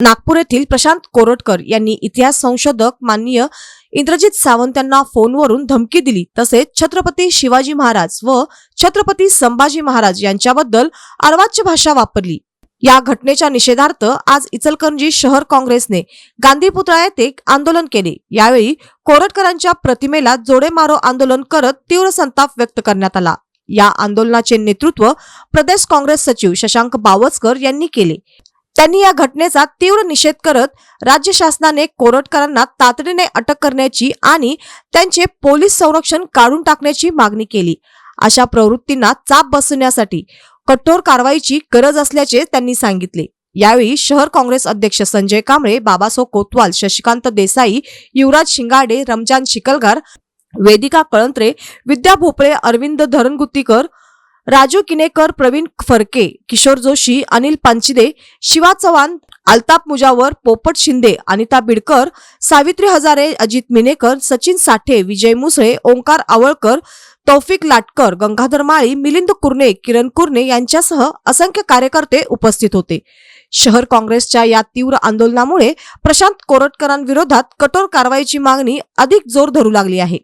नागपूर येथील प्रशांत कोरटकर यांनी इतिहास संशोधक माननीय इंद्रजित सावंत यांना फोनवरून धमकी दिली. तसेच छत्रपती शिवाजी महाराज व छत्रपती संभाजी महाराज यांच्याबद्दल अर्वाच्य भाषा वापरली. या घटनेच्या निषेधार्थ आज इचलकरंजी शहर काँग्रेसने गांधी पुतळा येथे आंदोलन केले. यावेळी कोरटकरांच्या प्रतिमेला जोडे मारो आंदोलन करत तीव्र संताप व्यक्त करण्यात आला. या आंदोलनाचे नेतृत्व प्रदेश काँग्रेस सचिव शशांक बावस्कर यांनी केले. त्यांनी या घटनेचा तीव्र निषेध करत राज्य शासनाने कोरटकरांना तातडीने अटक करण्याची आणि त्यांचे पोलीस संरक्षण काढून टाकण्याची मागणी केली. अशा प्रवृत्तींना चाप बसवण्यासाठी कठोर कारवाईची गरज असल्याचे त्यांनी सांगितले. यावेळी शहर काँग्रेस अध्यक्ष संजय कांबळे बाबासो कोतवाल शशिकांत देसाई युवराज शिंगाडे रमजान शिकलगार वेदिका कळंत्रे विद्या भोपळे अरविंद धरणगुत्तीकर राजू किनेकर प्रवीण फरके किशोर जोशी अनिल पांचिदे शिवा चव्हाण अल्ताप मुजावर पोपट शिंदे अनिता बिडकर सावित्री हजारे अजित मिनेकर सचिन साठे विजय मुसळे ओंकार आवळकर तौफिक लाटकर गंगाधर माळी मिलिंद कुर्णे किरण कुर्णे यांच्यासह असंख्य कार्यकर्ते उपस्थित होते. शहर काँग्रेसच्या या तीव्र आंदोलनामुळे प्रशांत कोरटकरांविरोधात कठोर कारवाईची मागणी अधिक जोर धरू लागली आहे.